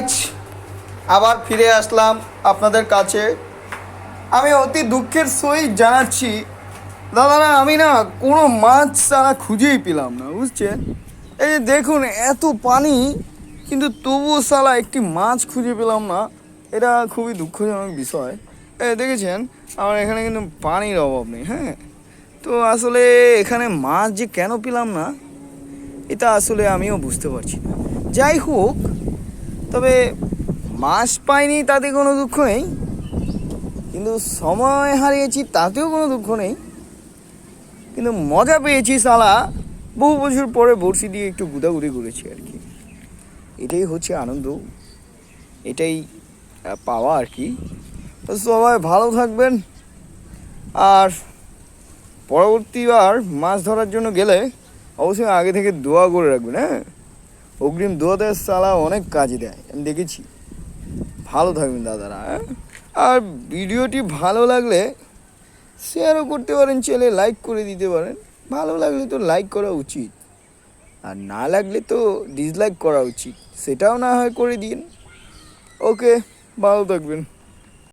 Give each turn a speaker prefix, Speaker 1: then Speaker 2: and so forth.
Speaker 1: Guys আবার ফিরে আসলাম আপনাদের কাছে। আমি অতি দুঃখের সহিত জানাচ্ছি, দাদারা, আমি না কোনো মাছ ছাড়া খুঁজেই পেলাম না, বুঝছেন? এই দেখুন, এত পানি, কিন্তু তবুও সালা একটি মাছ খুঁজে পেলাম না, এটা খুবই দুঃখজনক বিষয়। এই দেখেছেন? আমার এখানে কিন্তু পানির অভাব নেই হ্যাঁ? তো আসলে এখানে মাছ যে কেন পেলাম না, এটা আসলে আমিও বুঝতে পারছি না। যাই হোক তবে মাছ পাইনি, তাতে কোনো দুঃখ নেই। কিন্তু সময় হারিয়েছি, তাতেও কোনো দুঃখ নেই। কিন্তু মজা পেয়েছি সালা বহু বছর পরে বড়শি দিয়ে একটু গুদাগুদি করেছি আর কি। এটাই হচ্ছে আনন্দ। এটাই পাওয়া আর কি। সবাই ভালো থাকবেন। আর পরবর্তীবার মাছ ধরার জন্য গেলে অবশ্যই আগে থেকে দোয়া করে রাখবেন হ্যাঁ? অগ্রিম দু হাজার সালা অনেক কাজে দেয়, আমি দেখেছি। ভালো থাকবেন দাদারা হ্যাঁ? আর ভিডিওটি ভালো লাগলে শেয়ারও করতে পারেন চলে লাইক করে দিতে পারেন। ভালো লাগলে তো লাইক করা উচিত, আর না লাগলে তো ডিসলাইক করা উচিত। সেটাও না হয় করে দিন। ওকে ভালো থাকবেন।